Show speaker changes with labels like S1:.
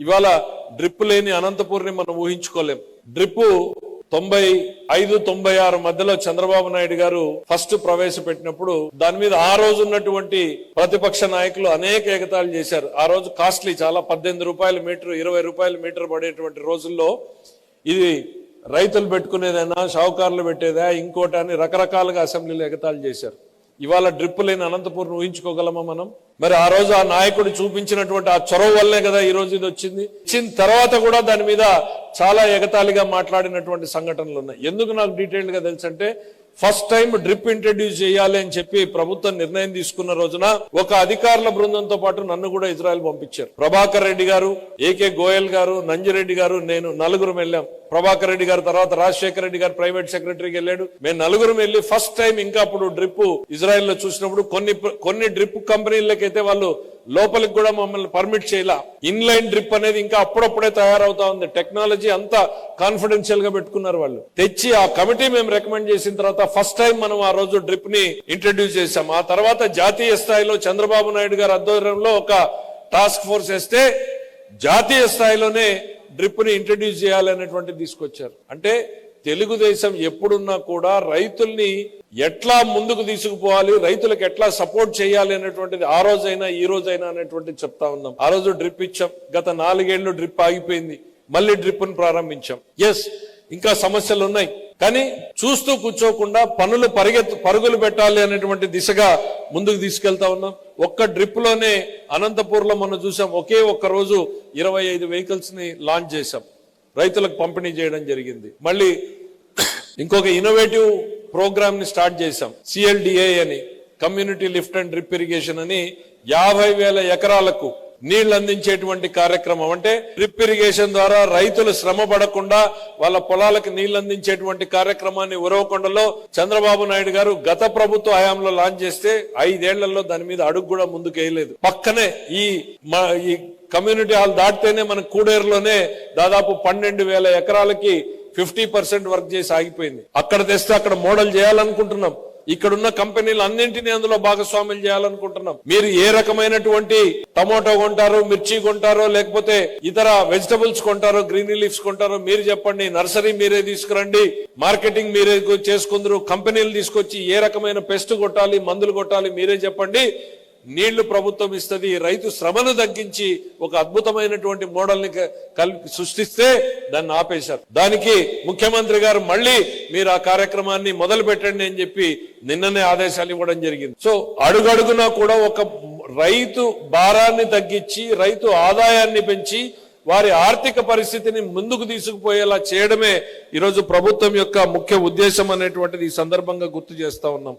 S1: ఇవాళ డ్రిప్ లేని అనంతపూర్ని మనం ఊహించుకోలేం. డ్రిప్ తొంభై ఐదు తొంభై ఆరు మధ్యలో చంద్రబాబు నాయుడు గారు ఫస్ట్ ప్రవేశపెట్టినప్పుడు దాని మీద ఆ రోజు ఉన్నటువంటి ప్రతిపక్ష నాయకులు అనేక ఎగతాళి చేశారు. ఆ రోజు కాస్ట్లీ చాలా పద్దెనిమిది రూపాయల మీటర్ ఇరవై రూపాయల మీటర్ పడేటువంటి రోజుల్లో ఇది రైతులు పెట్టుకునేదైనా షావుకారులు పెట్టేదా ఇంకోటి అని రకరకాలుగా అసెంబ్లీలో ఎగతాళి చేశారు. ఇవాళ డ్రిప్ లేని అనంతపురం ఊహించుకోగలమా మనం? మరి ఆ రోజు ఆ నాయకుడు చూపించినటువంటి ఆ చొరవ వల్లే కదా ఈ రోజు ఇది వచ్చింది. ఇచ్చిన తర్వాత కూడా దాని మీద చాలా ఎగతాళిగా మాట్లాడినటువంటి సంఘటనలు ఉన్నాయి. ఎందుకు నాకు డీటెయిల్డ్గా తెలుసంటే ఫస్ట్ టైం డ్రిప్ ఇంట్రడ్యూస్ చేయాలి అని చెప్పి ప్రభుత్వం నిర్ణయం తీసుకున్న రోజున ఒక అధికారుల బృందంతో పాటు నన్ను కూడా ఇజ్రాయెల్ పంపించారు. ప్రభాకర్ రెడ్డి గారు ఏకే గోయల్ గారు నంజిరెడ్డి గారు నేను నలుగురు వెళ్ళాం. ప్రభాకర్ రెడ్డి గారు తర్వాత రాజశేఖర రెడ్డి గారు ప్రైవేట్ సెక్రటరీకి వెళ్ళాడు. మేము నలుగురు వెళ్ళి ఫస్ట్ టైం ఇంకా అప్పుడు డ్రిప్ ఇజ్రాయెల్లో చూసినప్పుడు కొన్ని కొన్ని డ్రిప్ కంపెనీలకైతే వాళ్ళు లోపలికి కూడా మమ్మల్ని పర్మిట్ చేయాల. ఇన్లైన్ డ్రిప్ అనేది ఇంకా అప్పుడప్పుడే తయారవుతా ఉంది. టెక్నాలజీ అంతా కాన్ఫిడెన్షియల్గా పెట్టుకున్నారు వాళ్ళు. తెచ్చి ఆ కమిటీ మేము రికమెండ్ చేసిన తర్వాత ఫస్ట్ టైం మనం ఆ రోజు డ్రిప్ని ఇంట్రడ్యూస్ చేశాం. ఆ తర్వాత జాతీయ స్థాయిలో చంద్రబాబు నాయుడు గారి ఆధ్వర్యంలో ఒక టాస్క్ ఫోర్స్ వేస్తే జాతీయ స్థాయిలోనే డ్రిప్ని ఇంట్రడ్యూస్ చేయాలనేటువంటి తీసుకొచ్చారు. అంటే తెలుగుదేశం ఎప్పుడున్నా కూడా రైతుల్ని ఎట్లా ముందుకు తీసుకుపోవాలి రైతులకు ఎట్లా సపోర్ట్ చేయాలి అనేటువంటిది ఆ రోజైనా ఈ రోజైనా అనేటువంటిది చెప్తా ఉన్నాం. ఆ రోజు డ్రిప్ ఇచ్చాం. గత నాలుగేళ్ళు డ్రిప్ ఆగిపోయింది. మళ్ళీ డ్రిప్ ప్రారంభించాం. ఎస్ ఇంకా సమస్యలు ఉన్నాయి. కానీ చూస్తూ కూర్చోకుండా పనులు పరిగెత్తు పరుగులు పెట్టాలి అనేటువంటి దిశగా ముందుకు తీసుకెళ్తా ఉన్నాం. ఒక్క డ్రిప్లోనే అనంతపూర్లో మనం చూసాం. ఒకే ఒక్క రోజు ఇరవై ఐదు వెహికల్స్ని లాంచ్ చేశాం. రైతులకు పంపిణీ చేయడం జరిగింది. మళ్ళీ ఇంకొక ఇన్నోవేటివ్ ప్రోగ్రామ్ని స్టార్ట్ చేశాం. సిఎల్డిఏ అని community lift and drip irrigation అని యాభై వేల ఎకరాలకు నీళ్ళు అందించేటువంటి కార్యక్రమం. అంటే డ్రిప్ ఇరిగేషన్ ద్వారా రైతులు శ్రమ పడకుండా వాళ్ళ పొలాలకు నీళ్ళు అందించేటువంటి కార్యక్రమాన్ని ఉరవకొండలో చంద్రబాబు నాయుడు గారు గత ప్రభుత్వ హయాంలో లాంచ్ చేస్తే ఐదేళ్ళలో దాని మీద అడుగు కూడా ముందుకు వేయలేదు పక్కనే ఈ ఈ కమ్యూనిటీ హాల్ దాటితేనే మన కూడేరులోనే దాదాపు పన్నెండు వేల ఎకరాలకి ఫిఫ్టీ పర్సెంట్ వర్క్ చేసి ఆగిపోయింది. అక్కడ తెస్తే అక్కడ మోడల్ చేయాలనుకుంటున్నాం. ఇక్కడున్న కంపెనీలు అన్నింటినీ అందులో భాగస్వామ్యం చేయాలనుకుంటున్నాం. మీరు ఏ రకమైనటువంటి టమోటో కొంటారో మిర్చి కొంటారో లేకపోతే ఇతర వెజిటబుల్స్ కొంటారో గ్రీన్ లీఫ్స్ కొంటారో మీరు చెప్పండి నర్సరీ మీరే తీసుకురండి మార్కెటింగ్ మీరే చేసుకుందరు కంపెనీలు తీసుకొచ్చి ఏ రకమైన పెస్ట్ కొట్టాలి మందులు కొట్టాలి మీరే చెప్పండి. నీళ్ళు ప్రభుత్వం ఇస్తుంది రైతు శ్రమను తగ్గించి ఒక అద్భుతమైనటువంటి మోడల్ని కలిపి సృష్టిస్తే దాన్ని ఆపేశారు. దానికి ముఖ్యమంత్రి గారు మళ్ళీ మీరు ఆ కార్యక్రమాన్ని మొదలు పెట్టండి అని చెప్పి నిన్ననే ఆదేశాలు ఇవ్వడం జరిగింది. సో అడుగడుగునా కూడా ఒక రైతు భారాన్ని తగ్గించి రైతు ఆదాయాన్ని పెంచి వారి ఆర్థిక పరిస్థితిని ముందుకు తీసుకుపోయేలా చేయడమే ఈరోజు ప్రభుత్వం యొక్క ముఖ్య ఉద్దేశం అనేటువంటిది ఈ సందర్భంగా గుర్తు చేస్తా ఉన్నాం.